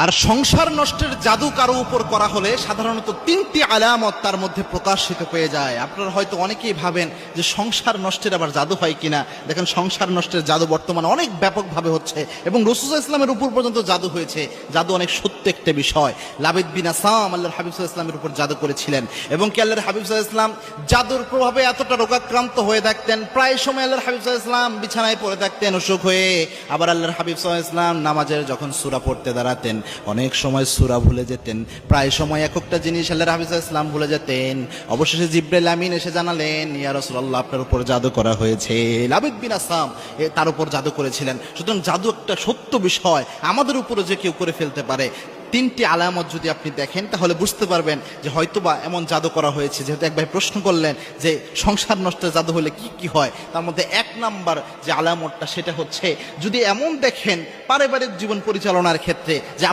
আর সংসার নষ্টের জাদু কারও উপর করা হলে সাধারণত তিনটি আলামত তার মধ্যে প্রকাশিত পেয়ে যায়। আপনারা হয়তো অনেকেই ভাবেন যে সংসার নষ্টের আবার জাদু হয় কিনা। দেখেন, সংসার নষ্টের জাদু বর্তমানে অনেক ব্যাপকভাবে হচ্ছে এবং রসুল ইসলামের উপর পর্যন্ত জাদু হয়েছে। জাদু অনেক সত্য একটা বিষয়। লাবিদ বিন আসাম আল্লাহর হাবিব ইসলামের উপর জাদু করেছিলেন এবং কি আল্লাহর হাবিব ইসলাম জাদুর প্রভাবে এতটা রোগাক্রান্ত হয়ে থাকতেন, প্রায় সময় আল্লাহর হাবিব ইসলাম বিছানায় পড়ে থাকতেন অসুখ হয়ে। আবার আল্লাহর হাবিব ইসলাম নামাজের যখন সুরা পড়তে দাঁড়াতেন অনেক সময় সূরা ভুলে যেতেন। প্রায় সময় এক একটা জিনিস আল্লাহ হাবিব ইসলাম ভুলে যেতেন। অবশেষে জিব্রাইল আমিন এসে জানালেন, ইয়া রাসূলুল্লাহ, আপনার উপর জাদু করা হয়েছে। লাবিদ বিন আসাম তার উপর জাদু করেছিলেন। সুতরাং জাদু একটা সত্য বিষয়। আমাদের উপরে যে কেউ করে ফেলতে পারে। তিনটি আলামত যদি আপনি দেখেন, তাহলে বুঝতে পারবেন যে হয়তোবা এমন জাদু করা হয়েছে। যেহেতু এক ভাই প্রশ্ন করলেন যে সংসার নষ্টের জাদু হলে কি কি হয়? তার মধ্যে এক নাম্বার যে আলামতটা, সেটা হচ্ছে যদি এমন দেখেন পারিবারিক জীবন পরিচালনার ক্ষেত্রে যে